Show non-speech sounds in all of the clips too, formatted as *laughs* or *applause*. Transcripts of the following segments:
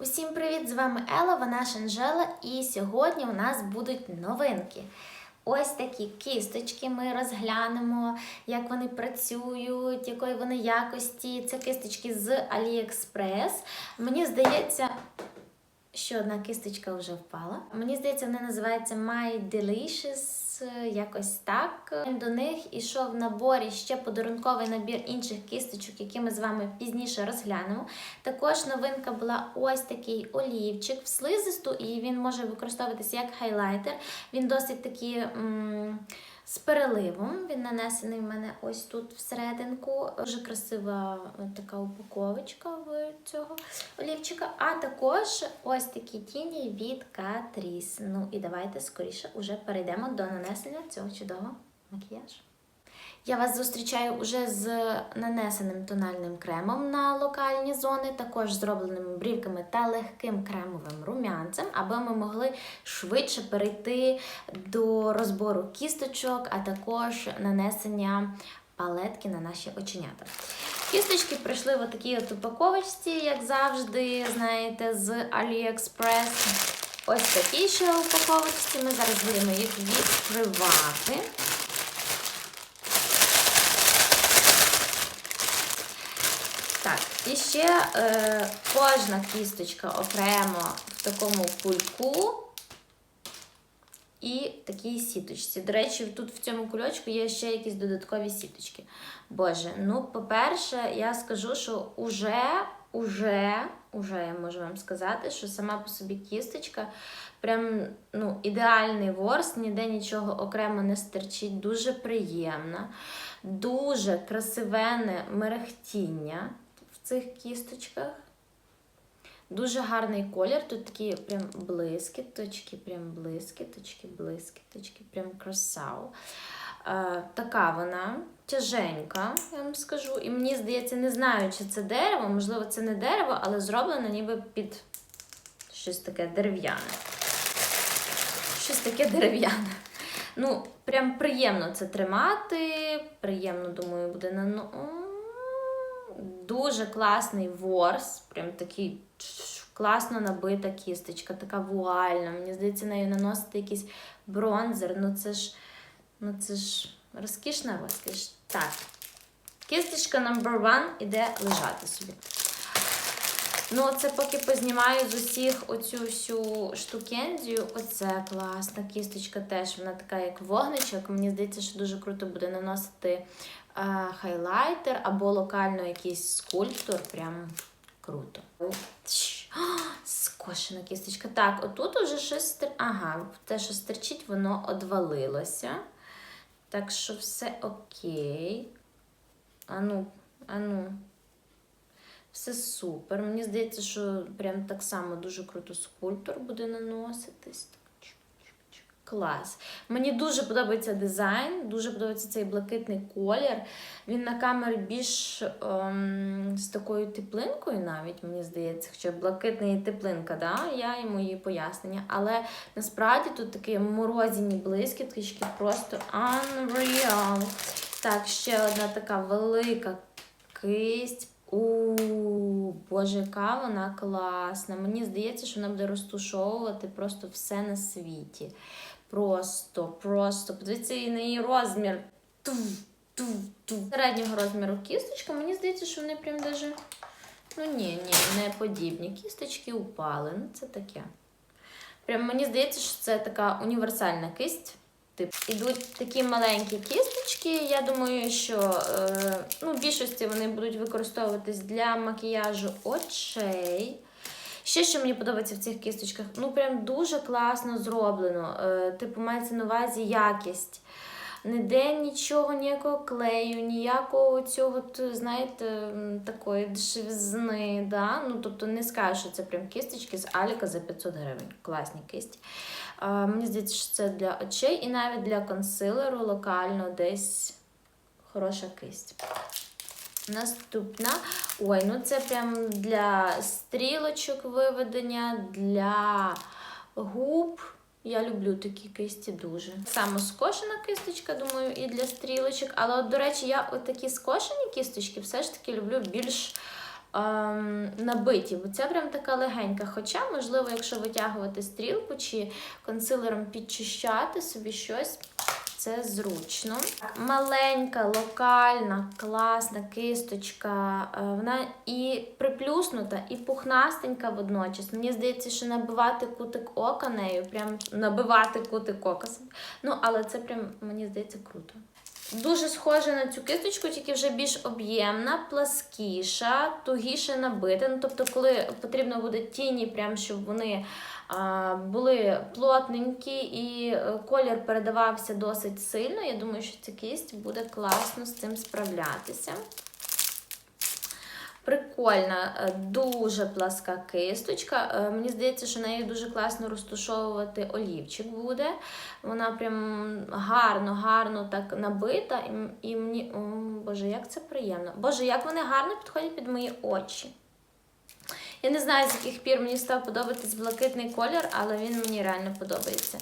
Усім привіт! З вами Ела, вона ж Анжела, і сьогодні у нас будуть новинки. Ось такі кисточки ми розглянемо, як вони працюють, якої вони якості. Це кисточки з AliExpress. Мені здається, що одна кисточка вже впала. Мені здається, вони називаються My Delicious. Якось так. До них ішов в наборі ще подарунковий набір інших кісточок, які ми з вами пізніше розглянемо. Також новинка була ось такий олівчик в слизисту, і він може використовуватися як хайлайтер. Він досить такий м- з переливом. Він нанесений в мене ось тут всерединку. Дуже красива е, така упаковочка в цього олівчика. А також ось такі тіні від Catrice. Ну і давайте скоріше уже перейдемо до нанесення цього чудового макіяжу. Я вас зустрічаю уже з нанесеним тональним кремом на локальні зони, також зробленими брівками та легким кремовим румянцем, аби ми могли швидше перейти до розбору кісточок, а також нанесення палетки на наші оченята. Кісточки прийшли в такій от упаковочці, як завжди, знаєте, з AliExpress. Ось такі ще упаковочці. Ми зараз будемо їх відкривати. Так, і ще е, кожна кісточка окремо в такому кульку і такій сіточці. До речі, тут в цьому кульочку є ще якісь додаткові сіточки. Боже, ну, по-перше, я скажу, що уже, уже, уже я можу вам сказати, що сама по собі кісточка прям ну, ідеальний ворс, ніде нічого окремо не стерчить, дуже приємна, дуже красивенне мерехтіння цих кісточках. Дуже гарний колір. Тут такі прям блискіточки, прям блискіточки, блискіточки, прям красау. Е, така вона тяженька, я вам скажу. І мені здається, не знаю, чи це дерево, можливо, це не дерево, але зроблено ніби під щось таке дерев'яне. Щось таке дерев'яне. Ну, прям приємно це тримати. Приємно, думаю, буде на. Дуже класний ворс, прям такий класно набита кісточка, така вуальна. Мені здається, нею наносити якийсь бронзер. Ну це ж ну це ж розкішна розкіш. Так. Кісточка number one іде лежати собі. Ну, це поки познімаю з усіх оцю всю штукензію. Оце класна кісточка теж. Вона така, як вогничок. Мені здається, що дуже круто буде наносити хайлайтер або локально якийсь скульптор. Прям круто. Скошена кісточка. Так, отут уже щось. Ага, те, що стерчить, воно одвалилося. Так що все окей. Ану, ану. Все супер. Мені здається, що прям так само дуже круто скульптор буде наноситись. Клас. Мені дуже подобається дизайн, дуже подобається цей блакитний колір. Він на камері більш ем, з такою теплинкою, навіть, мені здається, хоча блакитний і теплинка, да? я йому її пояснення. Але насправді тут такі морозіні блискітки, просто unreal. Так, ще одна така велика кисть. У, боже, яка вона класна. Мені здається, що вона буде розтушовувати просто все на світі. Просто, просто. Подивіться на її розмір. Тув, тув, тув. Середнього розміру кісточка. Мені здається, що вони прям даже. Ну ні, ні, не подібні. Кісточки упали. Ну, це таке. Прям мені здається, що це така універсальна кисть. Тип. Ідуть такі маленькі кісточки. Я думаю, що е, ну, в більшості вони будуть використовуватись для макіяжу очей. Ще, що мені подобається в цих кісточках, ну прям дуже класно зроблено. Е, типу, мається на увазі якість. Ніде нічого, ніякого клею, ніякого цього, знаєте, такої дешевизни. Да? Ну, тобто не скажу, що це прям кісточки з Аліка за 500 гривень. Класні кисті. А, мені здається, що це для очей і навіть для консилеру локально десь хороша кисть. Наступна. Ой, ну це прям для стрілочок виведення, для губ. Я люблю такі кисті дуже. Саме скошена кисточка, думаю, і для стрілочок. Але, от, до речі, я такі скошені кісточки все ж таки люблю більш ем, набиті, бо це прям така легенька. Хоча, можливо, якщо витягувати стрілку чи консилером підчищати собі щось, це зручно. Маленька, локальна, класна кисточка. Е, Вона і приплюснута, і пухнастенька водночас. Мені здається, що набивати кутик ока нею, прям набивати кутик ока. Ну, але це прям, мені здається, круто. Дуже схожа на цю кисточку, тільки вже більш об'ємна, пласкіша, тугіше набита. Ну, тобто, коли потрібно буде тіні, прям щоб вони були плотненькі і е, колір передавався досить сильно. Я думаю, що ця кисть буде класно з цим справлятися. Прикольна, е, дуже пласка кисточка. Е, Мені здається, що нею дуже класно розташовувати олівчик буде. Вона прям гарно, гарно так набита. І мені, о, Боже, як це приємно. Боже, як вони гарно підходять під мої очі. Я не знаю, з яких пір мені став подобатись блакитний колір, але він мені реально подобається.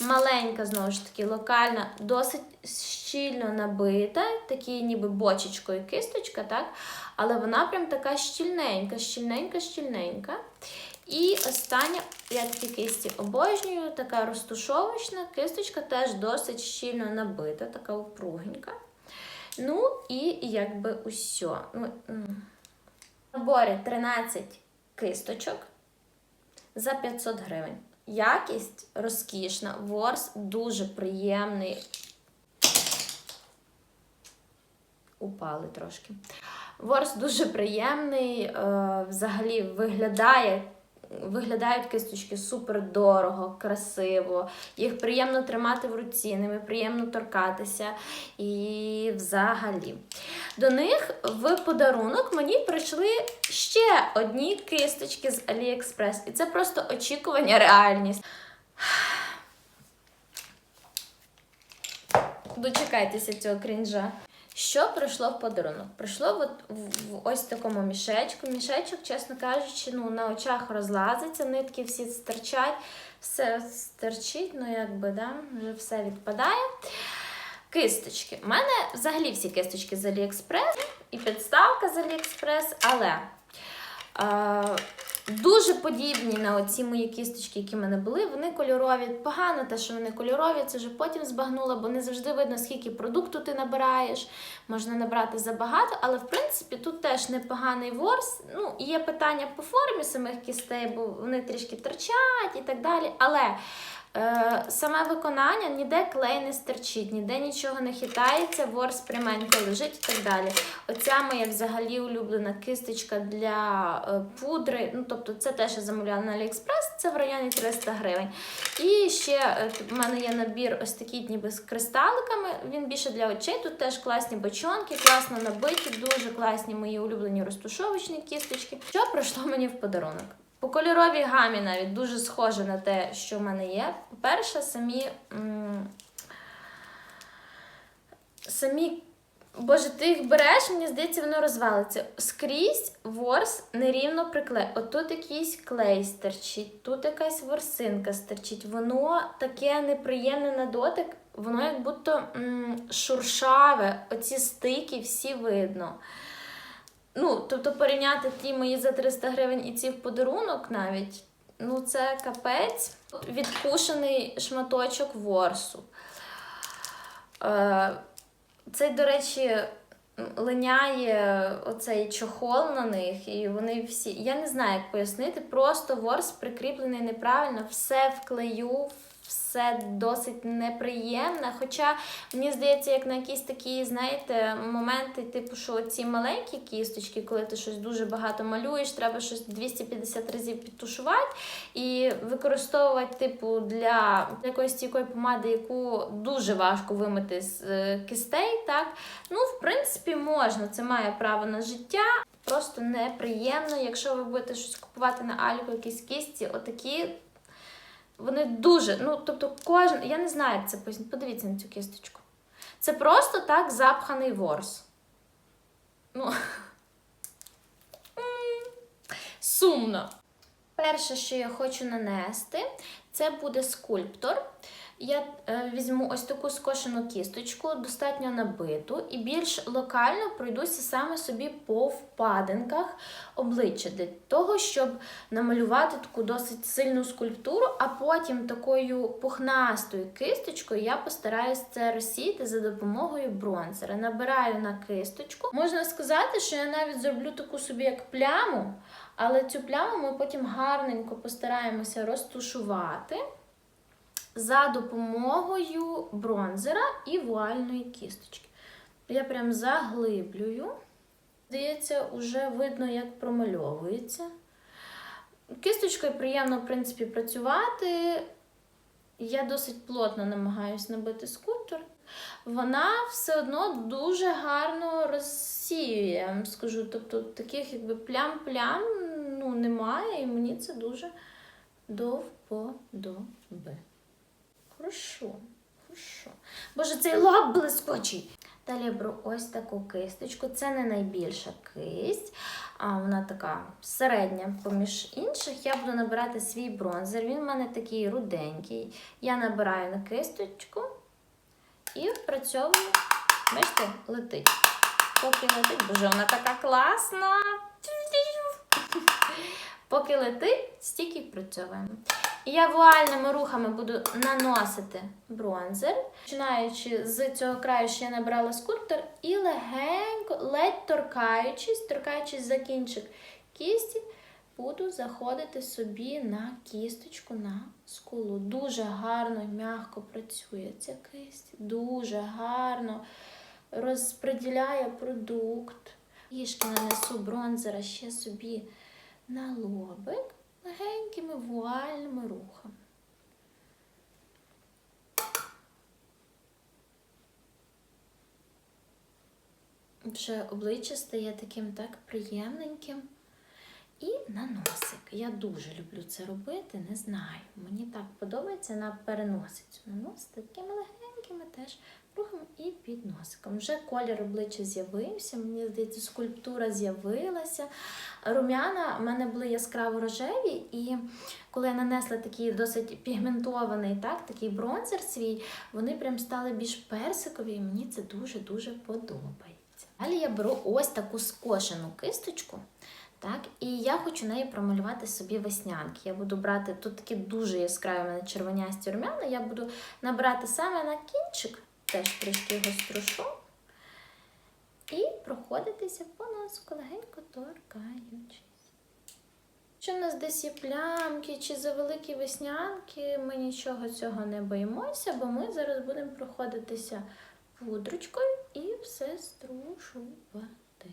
Маленька, знову ж таки, локальна, досить щільно набита, такі ніби бочечкою кисточка, так? Але вона прям така щільненька, щільненька, щільненька. І остання, я такі кисті обожнюю, така розтушовочна кисточка теж досить щільно набита, така упругенька. Ну і якби усьо. Ну, наборі 13 кисточок за 500 гривень. Якість розкішна, ворс дуже приємний. Упали трошки. Ворс дуже приємний, е, взагалі виглядає. Виглядають кисточки супер дорого, красиво. Їх приємно тримати в руці, ними приємно торкатися. І взагалі. До них в подарунок мені прийшли ще одні кисточки з AliExpress. І це просто очікування, реальність. Дочекайтеся цього крінжа. Що прийшло в подарунок? Прийшло от в, ось такому мішечку. Мішечок, чесно кажучи, ну, на очах розлазиться, нитки всі стирчать, все стерчить, ну якби, да, вже все відпадає. Кисточки. У мене взагалі всі кисточки з AliExpress і підставка з AliExpress, але е, дуже подібні на оці мої кісточки, які в мене були. Вони кольорові. Погано те, що вони кольорові, це вже потім збагнула, бо не завжди видно, скільки продукту ти набираєш. Можна набрати забагато, але в принципі тут теж непоганий ворс. Ну, є питання по формі самих кістей, бо вони трішки торчать і так далі. Але саме виконання ніде клей не стерчить, ніде нічого не хитається, ворс пряменько лежить і так далі. Оця моя взагалі улюблена кисточка для е, пудри. Ну, тобто, це теж я замовляла на AliExpress, це в районі 300 гривень. І ще е, в мене є набір ось такий ніби з кристаликами. Він більше для очей. Тут теж класні бочонки, класно набиті, дуже класні мої улюблені розтушовочні кісточки. Що пройшло мені в подарунок? По кольоровій гамі навіть дуже схоже на те, що в мене є. По-перше, самі. самі. Боже, ти їх береш, мені здається, воно розвалиться. Скрізь ворс нерівно приклеїть. От тут якийсь клей стерчить, тут якась ворсинка стерчить. Воно таке неприємне на дотик, воно як будто м, шуршаве, оці стики всі видно. Ну, тобто порівняти ті мої за 300 гривень і ці в подарунок навіть, ну це капець. Відкушений шматочок ворсу. Е, цей, до речі, линяє оцей чохол на них, і вони всі. Я не знаю, як пояснити. Просто ворс прикріплений неправильно, все вклею, все досить неприємне. Хоча, мені здається, як на якісь такі, знаєте, моменти, типу, що ці маленькі кісточки, коли ти щось дуже багато малюєш, треба щось 250 разів підтушувати і використовувати, типу, для якоїсь стійкої помади, яку дуже важко вимити з е, кистей. так? Ну, в принципі, можна, це має право на життя. Просто неприємно, якщо ви будете щось купувати на Альку, якісь кісті, отакі. Вони дуже, ну тобто, кожен, я не знаю, як це. Подивіться на цю кісточку. Це просто так запханий ворс. Ну. *laughs* Сумно. Перше, що я хочу нанести, це буде скульптор. Я е, візьму ось таку скошену кісточку, достатньо набиту, і більш локально пройдуся саме собі по впадинках обличчя для того, щоб намалювати таку досить сильну скульптуру, а потім такою пухнастою кисточкою я постараюсь це розсіяти за допомогою бронзера. Набираю на кисточку. Можна сказати, що я навіть зроблю таку собі як пляму, але цю пляму ми потім гарненько постараємося розтушувати за допомогою бронзера і вуальної кісточки. Я прям заглиблюю. Здається, вже видно, як промальовується. Кисточкою приємно, в принципі, працювати. Я досить плотно намагаюся набити скульптор. Вона все одно дуже гарно розсіює, я скажу. Тобто таких якби плям-плям ну, немає, і мені це дуже до вподоби. Хорошо, хорошо. Боже, цей лоб блискучий. Далі я беру ось таку кисточку. Це не найбільша кисть, а вона така середня поміж інших. Я буду набирати свій бронзер. Він в мене такий руденький. Я набираю на кисточку і впрацьовую. Бачите, летить. Поки летить, боже, вона така класна. Поки летить, стільки впрацьовуємо. Я вуальними рухами буду наносити бронзер, починаючи з цього краю, що я набрала скульптор, і легенько, ледь торкаючись, торкаючись за кінчик кісті, буду заходити собі на кісточку на скулу. Дуже гарно м'яко працює ця кисть, дуже гарно розподіляє продукт. Трішки нанесу бронзера ще собі на лобик легенькими вуальними рухами. Вже обличчя стає таким так приємненьким. І на носик. Я дуже люблю це робити, не знаю. Мені так подобається на переносицю. Наносити такими легенькими теж рухами і під носиком. Вже колір обличчя з'явився, мені здається, скульптура з'явилася. Рум'яна в мене були яскраво рожеві, і коли я нанесла такий досить пігментований, так, такий бронзер свій, вони прям стали більш персикові, і мені це дуже-дуже подобається. Далі я беру ось таку скошену кисточку. Так, і я хочу нею промалювати собі веснянки. Я буду брати тут такі дуже яскраві мене червонясті рум'яна. Я буду набирати саме на кінчик, теж трішки його струшу, і проходитися по носку, легенько торкаючись. Якщо в нас десь є плямки чи завеликі веснянки, ми нічого цього не боїмося, бо ми зараз будемо проходитися пудрочкою і все струшувати.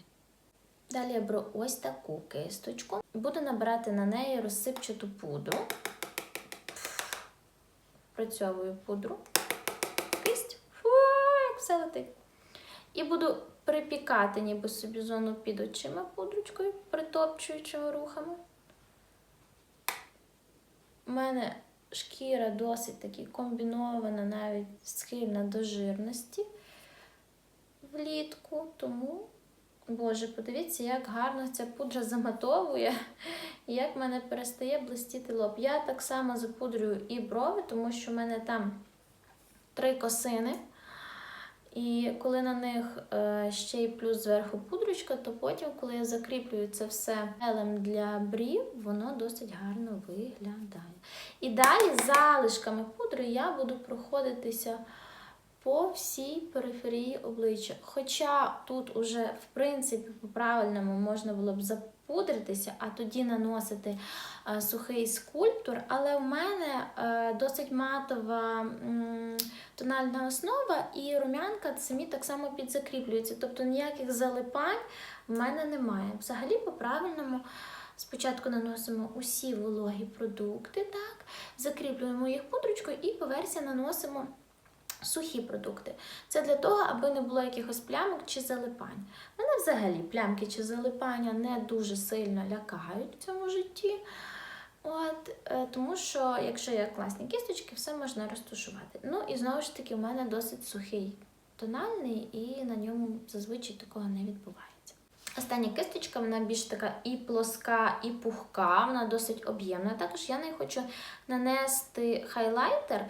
Далі я беру ось таку кисточку. Буду набирати на неї розсипчату пудру. Працьовую пудру. Все. І буду припікати ніби собі зону під очима пудрочкою, притопчуючими рухами. У мене шкіра досить таки комбінована, навіть схильна до жирності влітку, тому. Боже, подивіться, як гарно ця пудра заматовує, і як в мене перестає блистіти лоб. Я так само запудрюю і брови, тому що в мене там три косини. І коли на них е, ще й плюс зверху пудрочка, то потім, коли я закріплюю це все гелем для брів, воно досить гарно виглядає. І далі залишками пудри я буду проходитися по всій периферії обличчя. Хоча тут уже, в принципі, по-правильному можна було б запудритися, а тоді наносити е, сухий скульптор, але в мене е, досить матова тональна основа, і рум'янка самі так само підзакріплюються. Тобто ніяких залипань в мене немає. Взагалі, по-правильному. Спочатку наносимо усі вологі продукти, так, закріплюємо їх пудрочкою і по версії наносимо сухі продукти. Це для того, аби не було якихось плямок чи залипань. Мене взагалі плямки чи залипання не дуже сильно лякають в цьому житті. От, е, Тому що, якщо є класні кісточки, все можна розташувати. Ну і знову ж таки, у мене досить сухий тональний, і на ньому зазвичай такого не відбувається. Остання кисточка, вона більш така і плоска, і пухка, вона досить об'ємна. Також я не хочу нанести хайлайтер.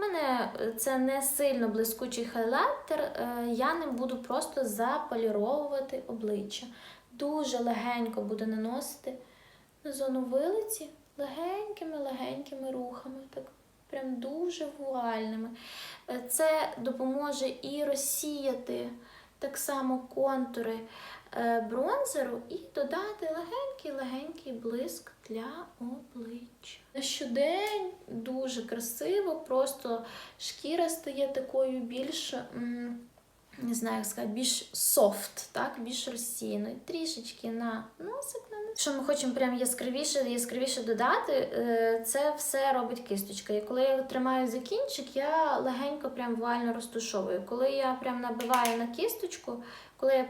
У мене е, це не сильно блискучий хайлайтер, е, я не буду просто заполіровувати обличчя. Дуже легенько буду наносити на зону вилиці легенькими-легенькими рухами. Так прям дуже вуальними. Е, Це допоможе і розсіяти так само контури е, бронзеру і додати легенький-легенький блиск для обличчя. На щодень дуже красиво, просто шкіра стає такою більш. Не знаю, як сказати, більш софт, так, більш розсіяною. Трішечки на носик Що ми хочемо прям яскравіше, яскравіше додати, е, це все робить кисточка. І коли я тримаю за кінчик, я легенько прям вуально розтушовую. Коли я прям набиваю на кісточку, коли я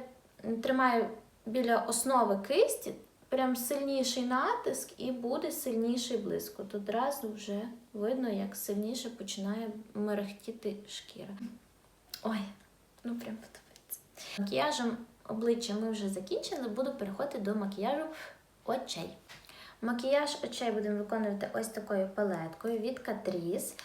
тримаю біля основи кисті, прям сильніший натиск і буде сильніший блиск. От одразу вже видно, як сильніше починає мерехтіти шкіра. Ой, ну прям подобається. Макіяжем обличчя ми вже закінчили, буду переходити до макіяжу очей. Макіяж очей будемо виконувати ось такою палеткою від Catrice.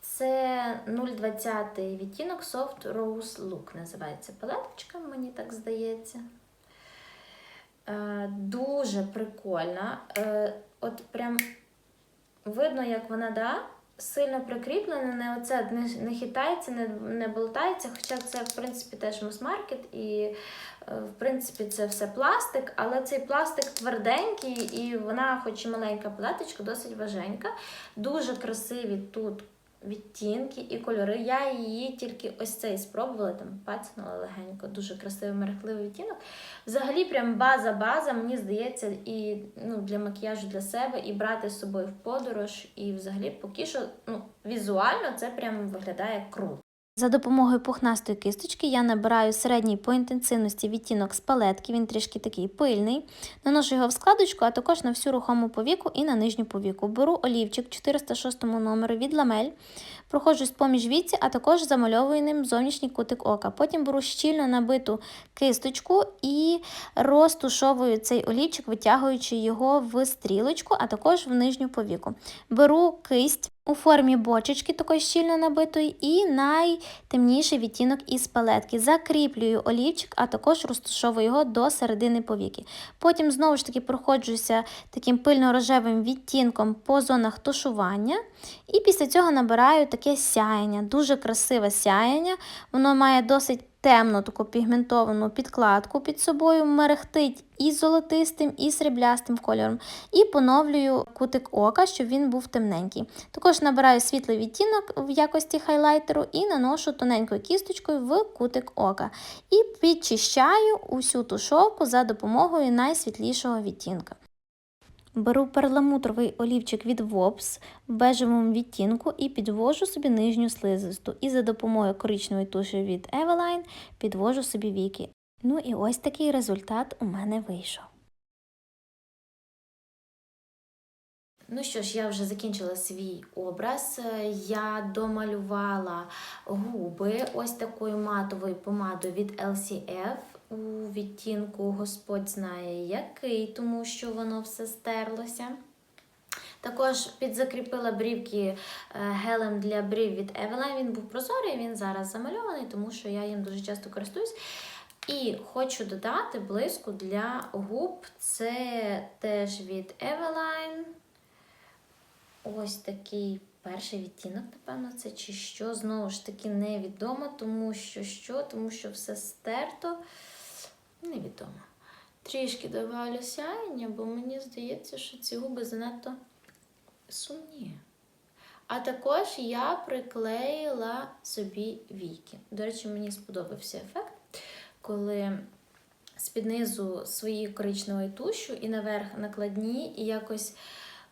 Це 0,20 відтінок Soft Rose Look називається палеточка, мені так здається. Е, Дуже прикольна. Е, От прям видно, як вона да, сильно прикріплене, не, оце, не, хитається, не, не болтається. Хоча це, в принципі, теж мас-маркет і, е, в принципі, це все пластик, але цей пластик тверденький, і вона, хоч і маленька платочка, досить важенька. Дуже красиві тут відтінки і кольори. Я її тільки ось цей спробувала, там пацнула легенько, дуже красивий мерехливий відтінок. Взагалі, прям база-база, мені здається, і ну, для макіяжу для себе, і брати з собою в подорож, і взагалі поки що ну, візуально це прям виглядає круто. За допомогою пухнастої кисточки я набираю середній по інтенсивності відтінок з палетки, він трішки такий пильний. Наношу його в складочку, а також на всю рухому повіку і на нижню повіку. Беру олівчик 406 номеру від ламель, проходжусь поміж віці, а також замальовую ним зовнішній кутик ока. Потім беру щільно набиту кисточку і розтушовую цей олівчик, витягуючи його в стрілочку, а також в нижню повіку. Беру кисть у формі бочечки, такої щільно набитої, і найтемніший відтінок із палетки. Закріплюю олівчик, а також розташовую його до середини повіки. Потім знову ж таки проходжуся таким пильно-рожевим відтінком по зонах тушування. І після цього набираю таке сяєння, дуже красиве сяєння. Воно має досить темну таку пігментовану підкладку під собою, мерехтить і золотистим, і сріблястим кольором. І поновлюю кутик ока, щоб він був темненький. Також набираю світлий відтінок в якості хайлайтеру і наношу тоненькою кісточкою в кутик ока. І підчищаю усю тушовку за допомогою найсвітлішого відтінка. Беру перламутровий олівчик від Wops в бежевому відтінку і підвожу собі нижню слизисту. І за допомогою коричневої туші від Eveline підвожу собі віки. Ну і ось такий результат у мене вийшов. Ну що ж, я вже закінчила свій образ. Я домалювала губи ось такою матовою помадою від LCF у відтінку Господь знає який, тому що воно все стерлося. Також підзакріпила брівки е, гелем для брів від Eveline. Він був прозорий, він зараз замальований, тому що я їм дуже часто користуюсь. І хочу додати блиску для губ. Це теж від Eveline. Ось такий перший відтінок, напевно, це чи що. Знову ж таки, невідомо, тому що що, тому що все стерто. Невідомо. Трішки добавлю сяєння, бо мені здається, що ці губи занадто сумні. А також я приклеїла собі війки. До речі, мені сподобався ефект, коли з-під низу своєю коричневою тушу і наверх накладні, і якось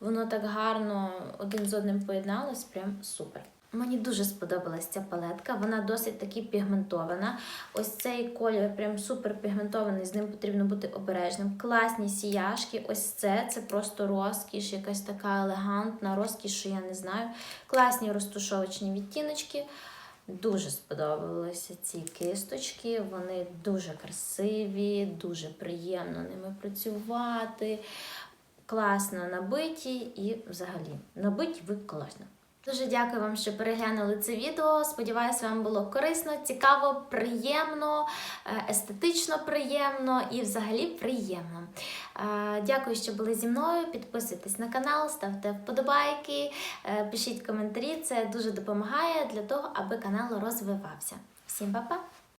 воно так гарно один з одним поєдналось, прям супер. Мені дуже сподобалась ця палетка, вона досить таки пігментована. Ось цей колір прям супер пігментований, з ним потрібно бути обережним. Класні сіяшки, ось це це просто розкіш, якась така елегантна розкіш, що я не знаю. Класні розтушовочні відтіночки. Дуже сподобалися ці кисточки. Вони дуже красиві, дуже приємно ними працювати. Класно набиті і взагалі набиті ви класно. Дуже дякую вам, що переглянули це відео. Сподіваюся, вам було корисно, цікаво, приємно, е, естетично приємно і взагалі приємно. Е, Дякую, що були зі мною. Підписуйтесь на канал, ставте вподобайки, е, пишіть коментарі. Це дуже допомагає для того, аби канал розвивався. Всім па-па!